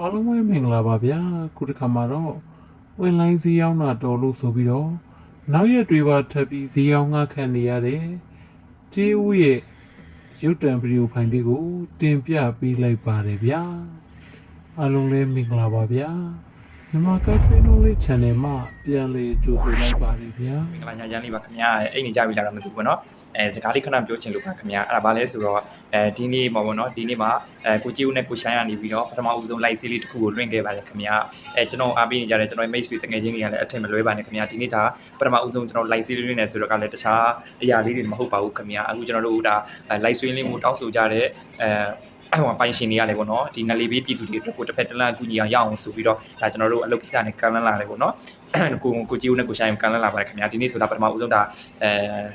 အားလုံးပဲမင်္ဂလာပါဗျာခုတစ်ခါမှာတော့ဝင်လိုင်းဈေးရောက်တာတော်လို့ဆိုပြီးတော့နောက်ရက်တွေပါထပ်ပြီးဈေးရောက်ငှခံနေရတယ်ကျေးဦးရဲ့ရုပ်တံဗီဒီယိုဖိုင်လေးကို တင်ပြပေးလိုက်ပါတယ်ဗျာအားလုံးလည်းမင်္ဂလာပါဗျာ မြန်မာကထရီနိုလေး channel မှာပြန်လည်ကြိုဆိုလိုက်ပါတယ်ဗျာမင်္ဂလာညချမ်းလေးပါခင်ဗျာအဲ့နေကြပြီလားတော့မသိဘူးပေါ့နော်အဲစကားလေးခဏပြောချင်လို့ပါခင်ဗျာအဲ့ဒါဘာလဲဆိုတော့အဲဒီနေ့မှာပေါ့နော်ဒီနေ့မှာအဲကိုကြီးဦးနဲ့ကိုရှိုင်းကနေပြီးတော့ပထမဦးဆုံး live series တစ်ခုကိုလွှင့်ခဲ့ပါတယ်ခင်ဗျာအဲကျွန်တော်အားပေးနေကြတဲ့ကျွန်တော်မိတ်ဆွေတငယ်ချင်းတွေကလည်းအထင်မလွဲပါနဲ့ခင်ဗျာဒီနေ့ဒါပထမဦးဆုံးကျွန်တော် live series လွှင့်နေဆိုတော့ကလည်းတခြားအရာလေးတွေမဟုတ်ပါဘူးခင်ဗျာအခုကျွန်တော်တို့ဒါ live stream လေးကိုတောင်းဆိုကြတဲ့အဲ အဲ့ဟိုပိုင်ရှင်တွေကလည်းပေါ့နော်ဒီငလေးပေးပြည်သူတွေအတွက်ကိုတစ်ဖက်တစ်လမ်းအကူညီအောင်ရအောင်ဆိုပြီးတော့ဒါကျွန်တော်တို့အလုပ်ကိစ္စနဲ့ကမ်းလှမ်းလာတယ်ပေါ့နော်ကိုကိုကြီးဦးနဲ့ကိုရှိုင်းကမ်းလှမ်းလာပါတယ်ခင်ဗျာဒီနေ့ဆိုတာပထမဦးဆုံးဒါအဲ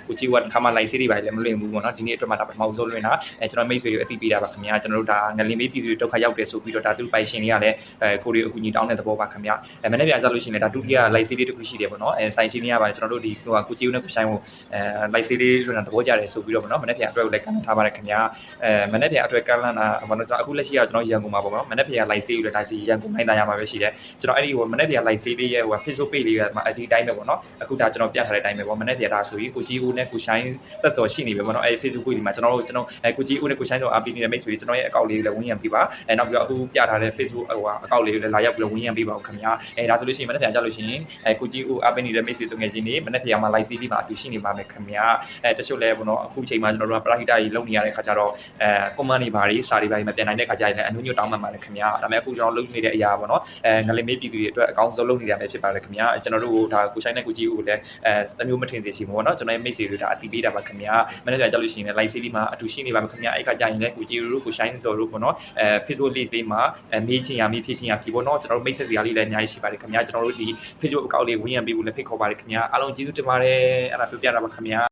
ကိုကြီးဦးကခါမှ live series ပါလည်းမလွှင့်ဘူးပေါ့နော်ဒီနေ့အတွက်မှဒါပထမဦးဆုံးလွှင့်တာအဲကျွန်တော်မိတ်ဆွေတွေအသိပေးတာပါခင်ဗျာကျွန်တော်တို့ဒါငလင်ပေးပြည်သူတွေဒုက္ခရောက်တယ်ဆိုပြီးတော့ဒါသူပိုင်ရှင်တွေကလည်းအဲကိုတွေအကူညီတောင်းတဲ့သဘောပါခင်ဗျာအဲမနေ့ပြန်ဆက်လို့ရှိရင်လည်းဒါဒုတိယ live series တစ်ခုရှိတယ်ပေါ့နော်အဲဆိုင်ရှင်တွေကပါကျွန်တော်တို့ဒီဟိုကကိုကြီးဦးနဲ့ကိုရှိုင်းကိုအဲ live series လွှင့်တာသဘောကျတယ်ဆိုပြီးတော့ပေါ့နော်မနေ့ပြန်အတွက်ကိုလည်းကမ်းလှမ်းထားပါတယ်ခင်ဗျာအဲမနေ့ပြန်အတွက်ကမ်းလှမ်းတာဘာလို့ကျွန်တော်အခုလက်ရှိကကျွန်တော်ရန်ကုန်မှာပေါ့နော်မနေ့ပြန် live series လွှင့်တာဒီရန်ကုန်နိုင်တာရမှာပဲရှိတယ်ကျွန်တော်အဲ့ဒီဟိုမနေ့ပြန် live series ရဲ့ဟို Facebook page လေးကမှအဒီတိုင်းပဲပေါ့နော်အခုဒါကျွန်တော်ပြထားတဲ့အတိုင်းပဲပေါ့မနေ့ပြန်ဒါဆိုပြီးကိုကြီးဦးနဲ့ကိုရှိုင်းသက်စော်ရှိနေပဲပေါ့နော်အဲ့ Facebook page ဒီမှာကျွန်တော်တို့ကျွန်တော်အဲကိုကြီးဦးနဲ့ကိုရှိုင်းဆိုအားပေးနေတဲ့မိတ်ဆွေကျွန်တော်ရဲ့အကောင့်လေးကိုလည်းဝင်ရပြပါအဲနောက်ပြီးတော့အခုပြထားတဲ့ Facebook ဟိုအကောင့်လေးကိုလည်းလာရောက်ပြီးတော့ဝင်ရပြပါဦးခင်ဗျာအဲဒါဆိုလို့ရှိရင်မနေ့ပြန်ကြလို့ရှိရင်အဲကိုကြီးဦးအားပေးနေတဲ့မိတ်ဆွေတို့ငယ်ချင်းတွေမနေ့ပြန်မှာ live series မှာအတူရှိနေပါမယ်ခင်ဗျာအဲတချို့လည်းပေါ့နော်အခုချိန်မှာကျွန်တော်တို့ကပရာဟိတကြီးလုပ်နေရတဲ့ခါကျတော့အဲ comment တွေဘာတွေစာတွေဘာတွေမပြန်နိုင်တဲ့ခါကျရင်လည်းအနုညွတ်တောင်းမှမှာလည်းခင်ဗျာဒါပေမဲ့အခုကျွန်တော်လုပ်နေတဲ့အရာပေါ့နော်အဲငလင်မေးပြည်သူတွေအတွက်အကောင်းဆုံးလုပ်နေရမယ်ဖြစ်ပါလေခင်ဗျာကျွန်တော်တို့ကိုဒါကိုဆိုင်နဲ့ကိုကြီးဦးကိုလည်းအဲတမျိုးမထင်စေချင်ဘူးပေါ့နော်ကျွန်တော်ရဲ့မိတ်ဆွေတွေဒါအတီးပေးတာပါခင်ဗျာမနေ့ကကြောက်လို့ရှိရင်လည်း live series မှာအတူရှိနေပါမယ်ခင်ဗျာအဲ့ခါကျရင်လည်းကိုကြီးဦးတို့ကိုဆိုင်စော်တို့ပေါ့နော်အဲ Facebook link လေးမှာအဲမေးချင်ရမေးဖြည့်ချင်ရပြီပေါ့နော်ကျွန်တော်တို့မိတ်ဆက်စရာလေးလည်းအများကြီးရှိပါတယ်ခင်ဗျာကျွန်တော်တို့ဒီ Facebook account လေးဝင်ရပေးဖို့လည်းဖိတ်ခေါ်ပါတယ်ခင်ဗျာအားလုံးကျေးဇူးတင်ပါတယ်အဲ့ဒါပြောပြတာပါခင်ဗျာ